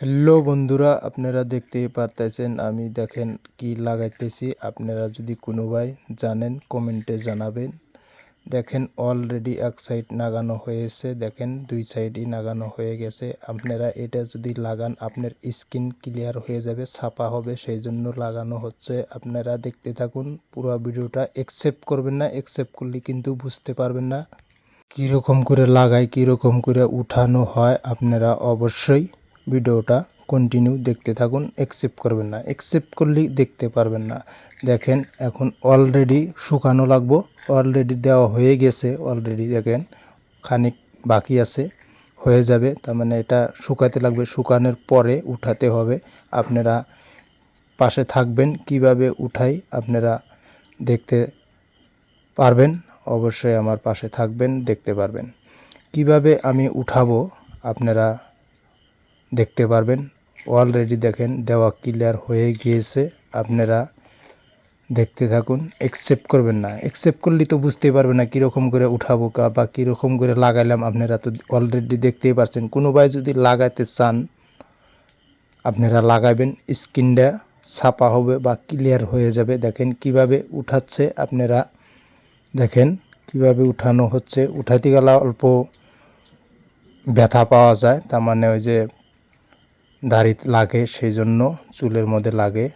Hello বন্ধুরা, আপনারা দেখতেই পারতেছেন, আমি দেখেন কি লাগাইতেছি। আপনারা যদি কোনো ভাই জানেন, কমেন্টে জানাবেন। দেখেন অলরেডি এক সাইড লাগানো হয়েছে, দেখেন দুই সাইডই লাগানো হয়ে গেছে। আপনারা এটা যদি লাগান, আপনার স্কিন ক্লিয়ার হয়ে যাবে, ছাপা হবে, সেই জন্য লাগানো হচ্ছে। আপনারা দেখতে থাকুন, পুরো ভিডিওটা একসেপ্ট করবেন না একসেপ্ট করলে কিন্তু বুঝতে পারবেন না। কীরকম করে লাগাই কীরকম করে উঠানো হয়, আপনারা অবশ্যই ভিডিওটা কন্টিনিউ দেখতে থাকুন একসেপ্ট করবেন না। একসেপ্ট করলেই দেখতে পারবেন না। দেখেন, এখন অলরেডি শুকানো লাগবো অলরেডি দেওয়া হয়ে গেছে অলরেডি দেখেন খানিক বাকি আছে, হয়ে যাবে। তার মানে এটা শুকাতে লাগবে, শুকানোর পরে উঠাতে হবে। আপনারা পাশে থাকবেন, কীভাবে উঠাই আপনারা দেখতে পারবেন, অবশ্যই আমার পাশে থাকবেন, দেখতে পারবেন। কীভাবে আমি উঠাবো আপনারা দেখতে পারবেন। অলরেডি দেখেন, দেওয়া ক্লিয়ার হয়ে গিয়েছে। আপনারা দেখতে থাকুন একসেপ্ট করবেন না। একসেপ্ট করলে তো বুঝতেই পারবেন না কীরকম করে উঠাবো কা বা কীরকম করে লাগাইলাম। আপনারা তো অলরেডি দেখতেই পারছেন। কোনো ভাই যদি লাগাইতে চান, আপনারা লাগাবেন স্কিনটা ছাপা হবে বা ক্লিয়ার হয়ে যাবে। দেখেন কীভাবে উঠাচ্ছে আপনারা। দেখেন কীভাবে উঠানো হচ্ছে। উঠাতে গেলে অল্প ব্যথা পাওয়া যায়। তার মানে ওই যে দাড়ি লাগে সেই জন্য চুলের মধ্যে লাগে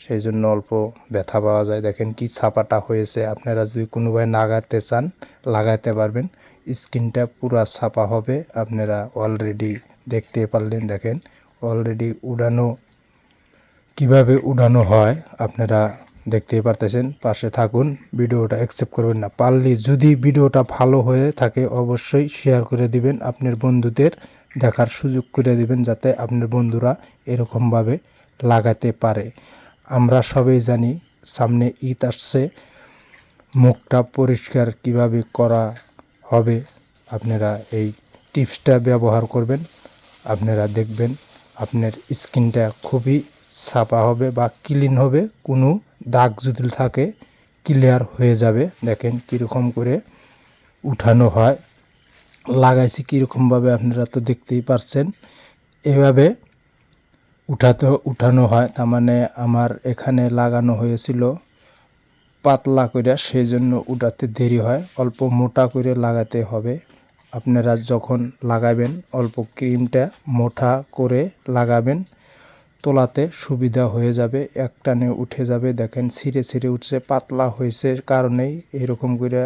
সেই জন্য অল্প ব্যথা পাওয়া যায়। দেখেন কি ছাপাটা হয়েছে। আপনারা যদি কোনোভাবে লাগাতে চান লাগাতে পারবেন। স্কিনটা পুরা ছাপা হবে। আপনারা অলরেডি দেখতে পারলেন, দেখেন। অলরেডি উড়ানো, কীভাবে উড়ানো হয়, আপনারা দেখতেই পারতেছেন, পাশে থাকুন, ভিডিওটা অ্যাকসেপ্ট করবেন না। পারলে যদি ভিডিওটা ভালো হয়ে থাকে, অবশ্যই শেয়ার করে দিবেন আপনার বন্ধুদের, দেখার সুযোগ করে দিবেন যাতে আপনার বন্ধুরা এরকমভাবে লাগাতে পারে। আমরা সবাই জানি, সামনে ঈদ আসছে, মুখটা পরিষ্কার কীভাবে করা হবে, আপনারা এই টিপসটা ব্যবহার করবেন, আপনারা দেখবেন আপনার স্কিনটা খুবই সাফা হবে বা ক্লিন হবে, কোনো দাগ যদি থাকে ক্লিয়ার হয়ে যাবে। দেখেন কীরকম করে উঠানো হয়। লাগাইছি কীরকমভাবে আপনারা তো দেখতেই পারছেন। এভাবে উঠাতে, উঠানো হয়। তার মানে আমার এখানে লাগানো হয়েছিল পাতলা করে সেই জন্য উঠাতে দেরি হয়। অল্প মোটা করে লাগাতে হবে। আপনারা যখন লাগাবেন, অল্প ক্রিমটা মোটা করে লাগাবেন, তোলাতে সুবিধা হয়ে যাবে, একটানে উঠে যাবে। দেখেন, ছিঁড়ে ছিঁড়ে উঠছে, পাতলা হয়েছে কারণেই এরকম করে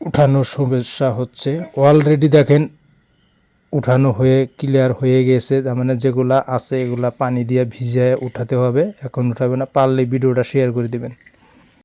উঠানোর সমস্যা হচ্ছে। অলরেডি দেখেন, উঠানো হয়ে ক্লিয়ার হয়ে গেছে, তার মানে যেগুলা আছে, এগুলা পানি দিয়ে ভিজিয়ে উঠাতে হবে। এখন উঠাবে না, পারলে ভিডিওটা শেয়ার করে দিবেন।